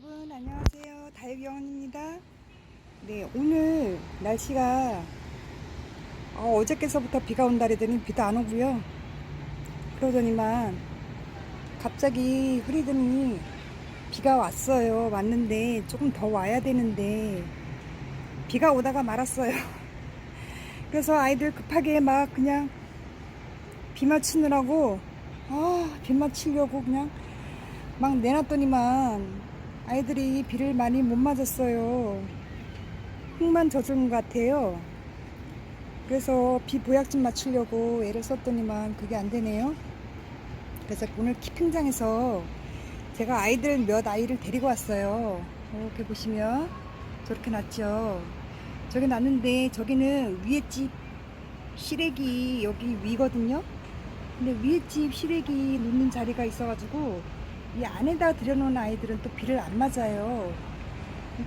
여러분 안녕하세요. 다육영원입니다. 네 오늘 날씨가 어, 어저께서부터 비가 온다 그러더니 비도 안 오고요. 그러더니만 갑자기 흐리더니 비가 왔어요. 왔는데 조금 더 와야 되는데 비가 오다가 말았어요. 그래서 아이들 급하게 막 그냥 비 맞추느라고 아비 맞추려고 그냥 막 내놨더니만 아이들이 비를 많이 못 맞았어요. 흙만 젖은 것 같아요. 그래서 비 보약 좀 맞추려고 애를 썼더니만 그게 안 되네요. 그래서 오늘 키핑장에서 제가 아이들 몇 아이를 데리고 왔어요. 이렇게 보시면 저렇게 놨죠. 저기 놨는데 저기는 위에 집 시래기 여기 위거든요. 근데 위에 집 시래기 놓는 자리가 있어가지고 이 안에다 들여놓은 아이들은 또 비를 안 맞아요.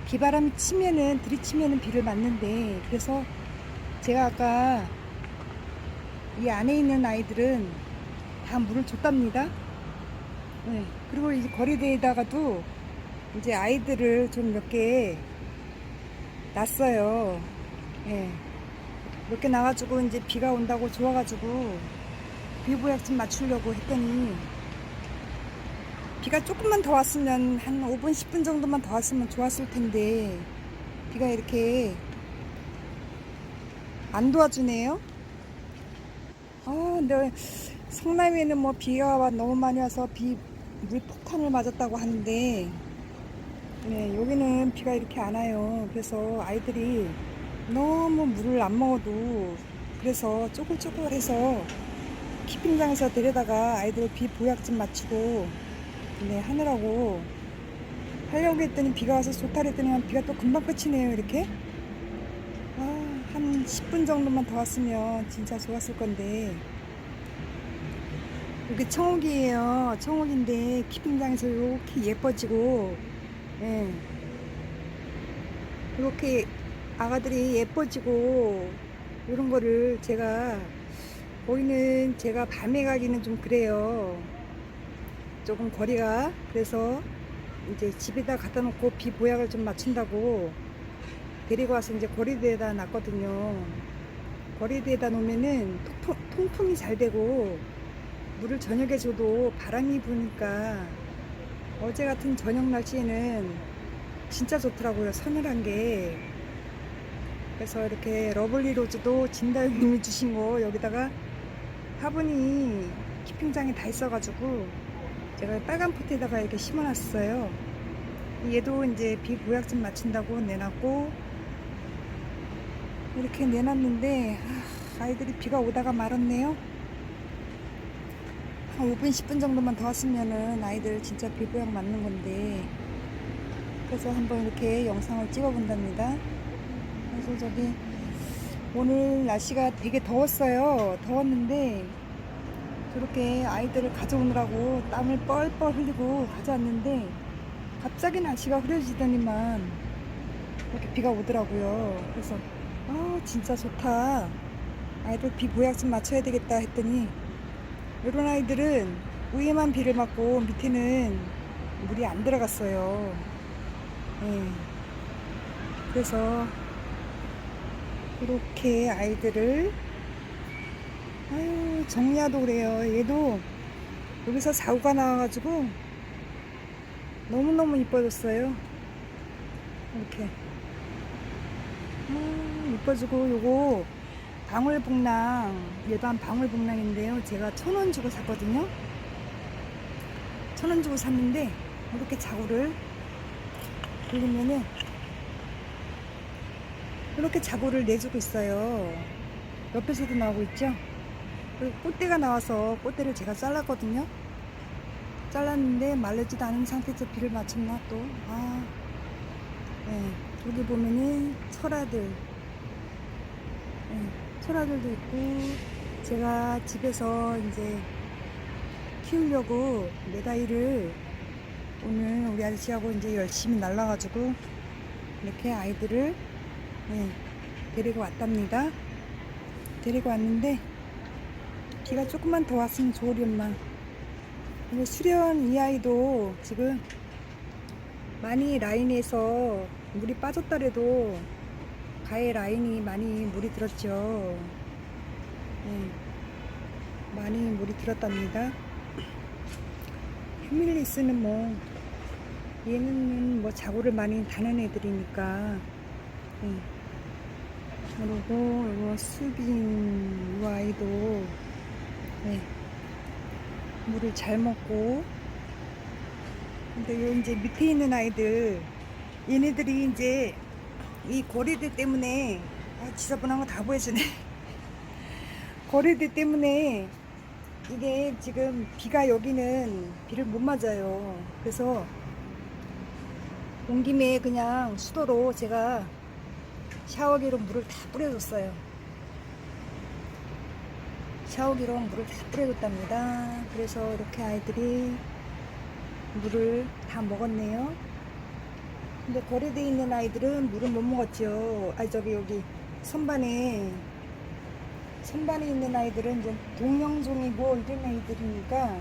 비바람이 치면은 들이치면은 비를 맞는데 그래서 제가 아까 이 안에 있는 아이들은 다 물을 줬답니다. 네. 그리고 이제 거리대에다가도 이제 아이들을 좀 몇개 놨어요. 예. 몇개 나가지고 이제 비가 온다고 좋아가지고 비보약 좀 맞추려고 했더니 비가 조금만 더 왔으면 한 5분 10분 정도만 더 왔으면 좋았을 텐데 비가 이렇게 안 도와주네요. 아, 근데 성남에는 뭐 비가 너무 많이 와서 비 물 폭탄을 맞았다고 하는데 네, 여기는 비가 이렇게 안 와요. 그래서 아이들이 너무 물을 안 먹어도 그래서 쪼글쪼글해서 키핑장에서 데려다가 아이들 비 보약 좀 맞추고 네, 하느라고. 하려고 했더니 비가 와서 좋다 그랬더니 비가 또 금방 끝이네요 이렇게. 아, 한 10분 정도만 더 왔으면 진짜 좋았을 건데. 여기 청옥이에요. 청옥인데 키핑장에서 이렇게 예뻐지고 예. 이렇게 아가들이 예뻐지고 이런 거를 제가 거기는 제가 밤에 가기는 좀 그래요 조금 거리가 그래서 이제 집에다 갖다 놓고 비 보약을 좀 맞춘다고 데리고 와서 이제 거리대에다 놨거든요. 거리대에다 놓으면은 통풍, 통풍 이 잘 되고 물을 저녁에 줘도 바람이 부니까 어제 같은 저녁 날씨에는 진짜 좋더라고요. 서늘한 게. 그래서 이렇게 러블리 로즈도 진다님이 주신 거 여기다가 화분이 키핑장에 다 있어가지고 제가 빨간 포트에다가 이렇게 심어놨어요. 얘도 이제 비 보약 좀 맞춘다고 내놨고 이렇게 내놨는데 아, 아이들이 비가 오다가 말았네요. 한 5분 10분 정도만 더 왔으면은 아이들 진짜 비 보약 맞는 건데 그래서 한번 이렇게 영상을 찍어 본답니다. 그래서 저기 오늘 날씨가 되게 더웠어요. 더웠는데 저렇게 아이들을 가져오느라고 땀을 뻘뻘 흘리고 가져왔는데 갑자기 날씨가 흐려지더니만 이렇게 비가 오더라고요. 그래서 아 진짜 좋다. 아이들 비 보약 좀 맞춰야 되겠다 했더니 이런 아이들은 위에만 비를 맞고 밑에는 물이 안 들어갔어요. 예. 그래서 이렇게 아이들을 아유 정리하도 그래요. 얘도 여기서 사고가 나와가지고 너무너무 이뻐졌어요. 이렇게. 음, 이뻐지고 요거 방울복랑 일반 방울복랑인데요. 제가 천 원 주고 샀거든요. 천 원 주고 샀는데 이렇게 자구를 돌리면은 이렇게 자구를 내주고 있어요. 옆에서도 나오고 있죠 그리고 꽃대가 나와서 꽃대를 제가 잘랐거든요. 잘랐는데 말르지도 않은 상태에서 비를 맞췄나 또. 아, 네. 여기 보면은 철아들. 네. 철아들도 있고, 제가 집에서 이제 키우려고 메다이를 오늘 우리 아저씨하고 이제 열심히 날라가지고 이렇게 아이들을 네, 데리고 왔답니다. 데리고 왔는데 비가 조금만 더 왔으면 좋으련만 근데 수련 이 아이도 지금 많이 라인에서 물이 빠졌더라도 가해 라인이 많이 물이 들었죠. 네. 많이 물이 들었답니다. 휴밀리스는 뭐 얘는 뭐 자고를 많이 다는 애들이니까 네. 그리고 이거 수빈 이 아이도 네. 물을 잘 먹고. 근데 요 이제 밑에 있는 아이들 얘네들이 이제 이 고래들 때문에 아 지저분한 거 다 보여주네. 고래들 때문에 이게 지금 비가 여기는 비를 못 맞아요. 그래서 온 김에 그냥 수도로 제가 샤워기로 물을 다 뿌려줬어요 샤워기로 물을 다 뿌려줬답니다. 그래서 이렇게 아이들이 물을 다 먹었네요. 근데 거래돼 있는 아이들은 물을 못 먹었죠 아 저기 여기 선반에 선반에 있는 아이들은 이제 동영종이고 이런 아이들이니까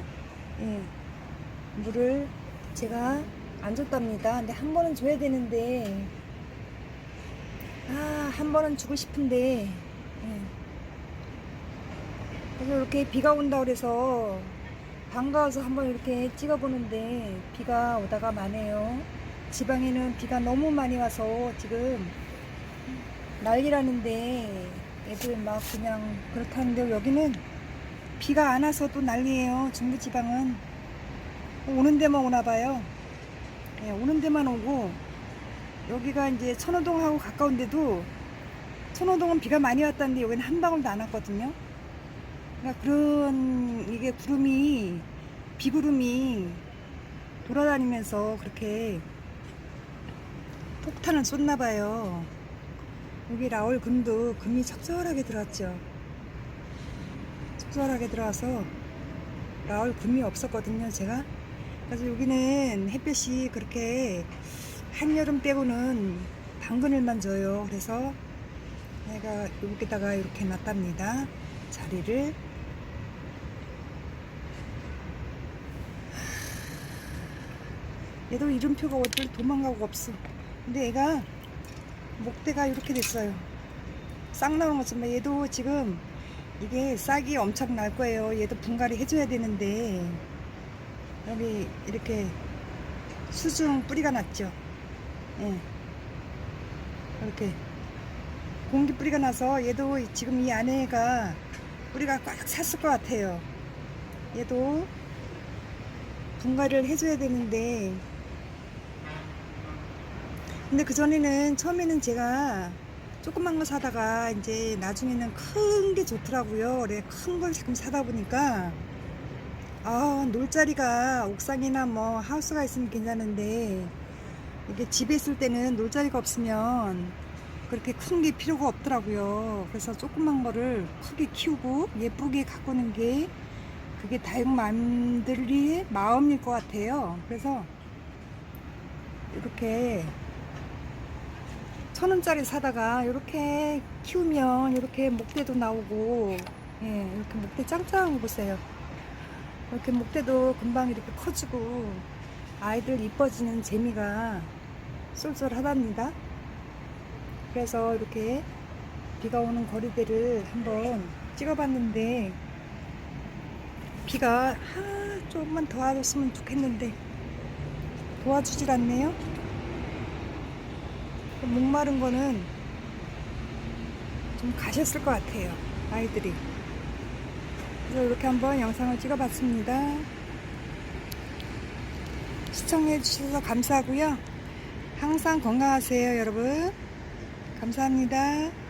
예, 물을 제가 안 줬답니다. 근데 한 번은 줘야 되는데 아 한 번은 주고 싶은데 예. 그래서 이렇게 비가 온다 그래서 반가워서 한번 이렇게 찍어보는데 비가 오다가 마네요. 지방에는 비가 너무 많이 와서 지금 난리라는데 애들 막 그냥 그렇다는데 여기는 비가 안 와서도 난리예요. 중부지방은 오는 데만 오나 봐요. 예, 오는 데만 오고 여기가 이제 천호동하고 가까운데도 천호동은 비가 많이 왔다는데 여기는 한 방울도 안 왔거든요. 그러니까 그런 이게 구름이 비구름이 돌아다니면서 그렇게 폭탄을 쏟나 봐요. 여기 라올 금도 금이 적절하게 들어왔죠. 적절하게 들어와서 라올 금이 없었거든요, 제가. 그래서 여기는 햇볕이 그렇게 한여름 빼고는 당근을만 줘요. 그래서 내가 여기다가 이렇게 놨답니다. 자리를 얘도 이름표가 어딜 도망가고 없어. 근데 얘가 목대가 이렇게 됐어요. 싹 나오는 것처럼 얘도 지금 이게 싹이 엄청 날 거예요. 얘도 분갈이 해줘야 되는데 여기 이렇게 수중 뿌리가 났죠. 예. 이렇게 공기 뿌리가 나서 얘도 지금 이 안에가 뿌리가 꽉 찼을 것 같아요. 얘도 분갈이를 해줘야 되는데 근데 그 전에는 처음에는 제가 조그만 거 사다가 이제 나중에는 큰 게 좋더라고요. 그래 큰 걸 지금 사다 보니까 아 놀자리가 옥상이나 뭐 하우스가 있으면 괜찮은데 이게 집에 있을 때는 놀자리가 없으면 그렇게 큰 게 필요가 없더라고요. 그래서 조그만 거를 크게 키우고 예쁘게 가꾸는 게 그게 다육맘들이 마음일 것 같아요. 그래서 이렇게 천 원짜리 사다가 이렇게 키우면 이렇게 목대도 나오고 예, 이렇게 목대 짱짱한 거 보세요. 이렇게 목대도 금방 이렇게 커지고 아이들 이뻐지는 재미가 쏠쏠하답니다. 그래서 이렇게 비가 오는 거리들을 한번 찍어봤는데 비가 아, 조금만 도와줬으면 좋겠는데 도와주질 않네요. 목마른 거는 좀 가셨을 것 같아요. 아이들이. 그래서 이렇게 한번 영상을 찍어봤습니다. 시청해주셔서 감사하고요. 항상 건강하세요, 여러분. 감사합니다.